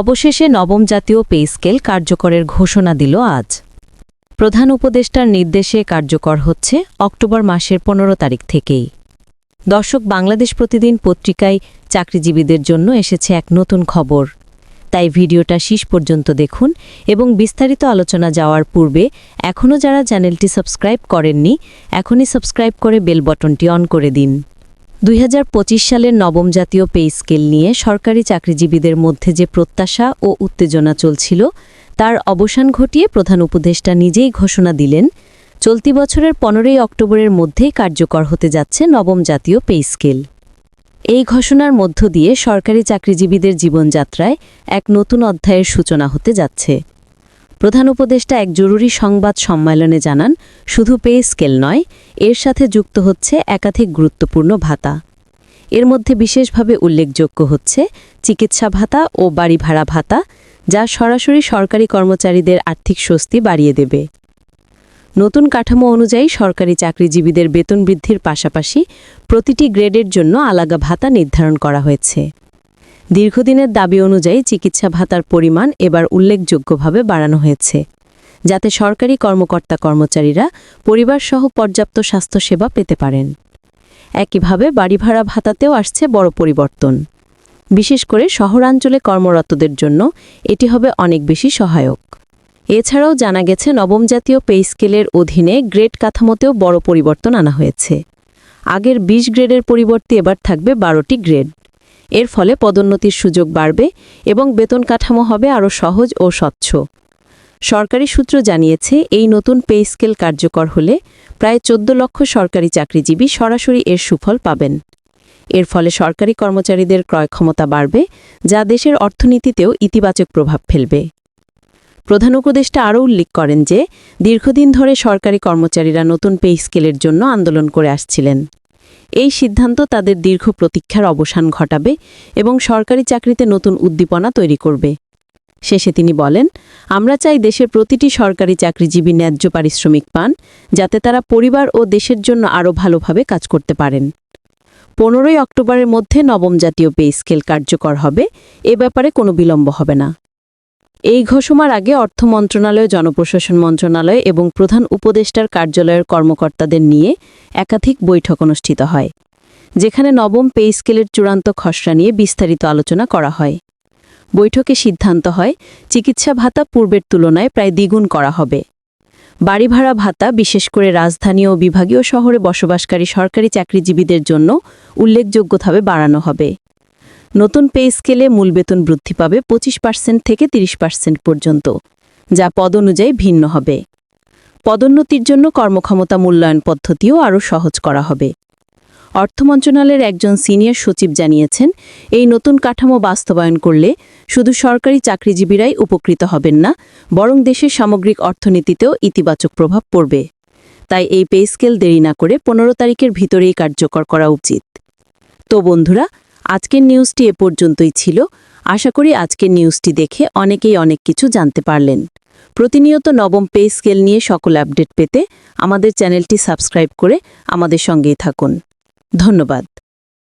অবশেষে নবম জাতীয় পে স্কেল কার্যকরের ঘোষণা দিল আজ। প্রধান উপদেষ্টার নির্দেশে কার্যকর হচ্ছে অক্টোবর মাসের পনেরো তারিখ থেকেই। দর্শক, বাংলাদেশ প্রতিদিন পত্রিকায় চাকরিজীবীদের জন্য এসেছে এক নতুন খবর। তাই ভিডিওটা শেষ পর্যন্ত দেখুন এবং বিস্তারিত আলোচনা যাওয়ার পূর্বে এখনও যারা চ্যানেলটি সাবস্ক্রাইব করেননি, এখনই সাবস্ক্রাইব করে বেল বটনটি অন করে দিন। দুই হাজার পঁচিশ সালের নবম জাতীয় পে স্কেল নিয়ে সরকারি চাকরিজীবীদের মধ্যে যে প্রত্যাশা ও উত্তেজনা চলছিল, তার অবসান ঘটিয়ে প্রধান উপদেষ্টা নিজেই ঘোষণা দিলেন, চলতি বছরের পনেরোই অক্টোবরের মধ্যেই কার্যকর হতে যাচ্ছে নবম জাতীয় পে স্কেল। এই ঘোষণার মধ্য দিয়ে সরকারি চাকরিজীবীদের জীবনযাত্রায় এক নতুন অধ্যায়ের সূচনা হতে যাচ্ছে। প্রধান উপদেষ্টা এক জরুরি সংবাদ সম্মেলনে জানান, শুধু পে স্কেল নয়, এর সাথে যুক্ত হচ্ছে একাধিক গুরুত্বপূর্ণ ভাতা। এর মধ্যে বিশেষভাবে উল্লেখযোগ্য হচ্ছে চিকিৎসা ভাতা ও বাড়ি ভাড়া ভাতা, যা সরাসরি সরকারি কর্মচারীদের আর্থিক স্বস্তি বাড়িয়ে দেবে। নতুন কাঠামো অনুযায়ী সরকারি চাকরিজীবীদের বেতন বৃদ্ধির পাশাপাশি প্রতিটি গ্রেডের জন্য আলাদা ভাতা নির্ধারণ করা হয়েছে। দীর্ঘদিনের দাবি অনুযায়ী চিকিৎসা ভাতার পরিমাণ এবার উল্লেখযোগ্যভাবে বাড়ানো হয়েছে। যাতে সরকারি কর্মকর্তা কর্মচারীরা পরিবারসহ পর্যাপ্ত স্বাস্থ্যসেবা পেতে পারেন। একইভাবে বাড়ি ভাড়া ভাতাতেও আসছে বড় পরিবর্তন। বিশেষ করে শহরাঞ্চলে কর্মরতদের জন্য এটি হবে অনেক বেশি সহায়ক। এছাড়াও জানা গেছে, নবম জাতীয় পে স্কেলের অধীনে গ্রেড কাঠামোতেও বড় পরিবর্তন আনা হয়েছে। আগের ২০ গ্রেডের পরিবর্তে এবার থাকবে বারোটি গ্রেড। এর ফলে পদোন্নতির সুযোগ বাড়বে এবং বেতন কাঠামো হবে আরও সহজ ও স্বচ্ছ। সরকারি সূত্র জানিয়েছে, এই নতুন পে স্কেল কার্যকর হলে প্রায় চোদ্দ লক্ষ সরকারি চাকরিজীবী সরাসরি এর সুফল পাবেন। এর ফলে সরকারি কর্মচারীদের ক্রয় ক্ষমতা বাড়বে, যা দেশের অর্থনীতিতেও ইতিবাচক প্রভাব ফেলবে। প্রধান উপদেষ্টা আরও উল্লেখ করেন যে, দীর্ঘদিন ধরে সরকারি কর্মচারীরা নতুন পে স্কেলের জন্য আন্দোলন করে আসছিলেন। এই সিদ্ধান্ত তাদের দীর্ঘ প্রতীক্ষার অবসান ঘটাবে এবং সরকারি চাকরিতে নতুন উদ্দীপনা তৈরি করবে। শেষে তিনি বলেন, আমরা চাই দেশের প্রতিটি সরকারি চাকরিজীবী ন্যায্য পারিশ্রমিক পান, যাতে তারা পরিবার ও দেশের জন্য আরও ভালোভাবে কাজ করতে পারেন। পনেরোই অক্টোবরের মধ্যে নবম জাতীয় পে স্কেল কার্যকর হবে, এ ব্যাপারে কোনো বিলম্ব হবে না। এই ঘোষণার আগে অর্থ মন্ত্রণালয়, জনপ্রশাসন মন্ত্রণালয় এবং প্রধান উপদেষ্টার কার্যালয়ের কর্মকর্তাদের নিয়ে একাধিক বৈঠক অনুষ্ঠিত হয়, যেখানে নবম পে স্কেলের চূড়ান্ত খসড়া নিয়ে বিস্তারিত আলোচনা করা হয়। বৈঠকে সিদ্ধান্ত হয়, চিকিৎসা ভাতা পূর্বের তুলনায় প্রায় দ্বিগুণ করা হবে। বাড়ি ভাড়া ভাতা, বিশেষ করে রাজধানী ও বিভাগীয় শহরে বসবাসকারী সরকারি চাকরিজীবীদের জন্য উল্লেখযোগ্যভাবে বাড়ানো হবে। নতুন পে স্কেলে মূল বেতন বৃদ্ধি পাবে পঁচিশ পার্সেন্ট থেকে ৩০ পার্সেন্ট পর্যন্ত, যা পদ অনুযায়ী ভিন্ন হবে। পদোন্নতির জন্য কর্মক্ষমতা মূল্যায়ন পদ্ধতিও আরও সহজ করা হবে। অর্থ মন্ত্রণালয়ের একজন সিনিয়র সচিব জানিয়েছেন, এই নতুন কাঠামো বাস্তবায়ন করলে শুধু সরকারি চাকরিজীবীরাই উপকৃত হবেন না, বরং দেশের সামগ্রিক অর্থনীতিতেও ইতিবাচক প্রভাব পড়বে। তাই এই পে স্কেল দেরি না করে পনেরো তারিখের ভিতরেই কার্যকর করা উচিত। তো বন্ধুরা আজকের নিউজটি এ পর্যন্তই ছিল। আশা করি আজকের নিউজটি দেখে অনেকেই অনেক কিছু জানতে পারলেন। প্রতিনিয়ত নবম পে স্কেল নিয়ে সকল আপডেট পেতে আমাদের চ্যানেলটি সাবস্ক্রাইব করে আমাদের সঙ্গেই থাকুন। ধন্যবাদ।